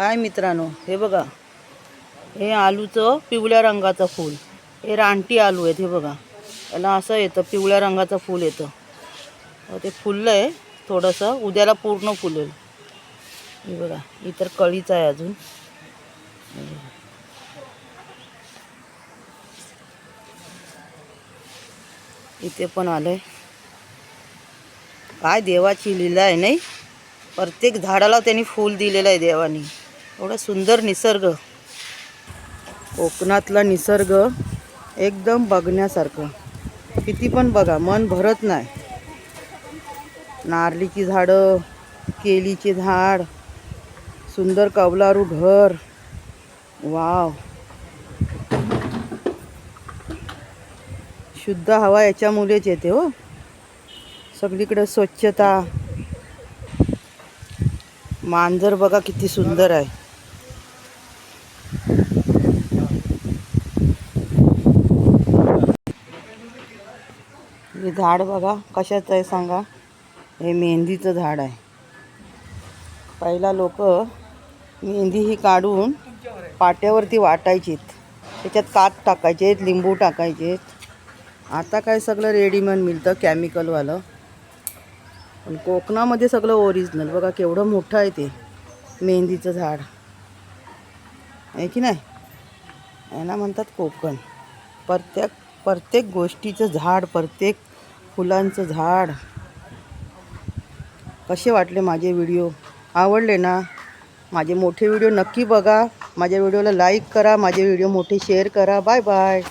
हाय मित्रांनो? हे बघा. हे आलूचं पिवळ्या रंगाचं फूल. हे रानटी आलू आहेत हे बघा. याला असं येतं पिवळ्या रंगाचं फूल येतं. ते फुललं आहे थोडंसं उद्याला पूर्ण फुलेल. हे बघा. इतर कळीच आहे अजून. इथे पण आलंय. काय देवाची लीला आहे नाही? प्रत्येक झाडाला त्यांनी फूल दिलेलं आहे देवानी. एवढा सुंदर निसर्ग. कोकणातला निसर्ग एकदम बघण्यासारखं. किती पण बघा मन भरत नाही. नारळीची झाडं केलीचे झाड सुंदर कौलारू घर. वाव. शुद्ध हवा याच्यामुळेच येते हो. सगळीकडे स्वच्छता. मांजर बघा किती सुंदर आहे. हे झाड बघा कशाचं आहे सांगा. हे मेहंदीचं झाड आहे. पहिला लोक मेहंदी ही काढून पाट्यावरती वाटायचीत. त्याच्यात कात टाकायचे लिंबू टाकायचे आता काय सगळं रेडीमेड मिळतं केमिकलवालं पण कोकणामध्ये सगळं ओरिजिनल बघा केवढं मोठं आहे ते मेहंदीचं झाड. आहे की नाही? यांना म्हणतात कोकण. प्रत्येक प्रत्येक गोष्टीचं झाड प्रत्येक फुलांचं झाड. कसे वाटले माझे व्हिडिओ? आवडले ना? माझे मोठे व्हिडिओ नक्की बघा. माझ्या व्हिडिओला लाईक करा. माझे व्हिडिओ मोठे शेअर करा. Bye bye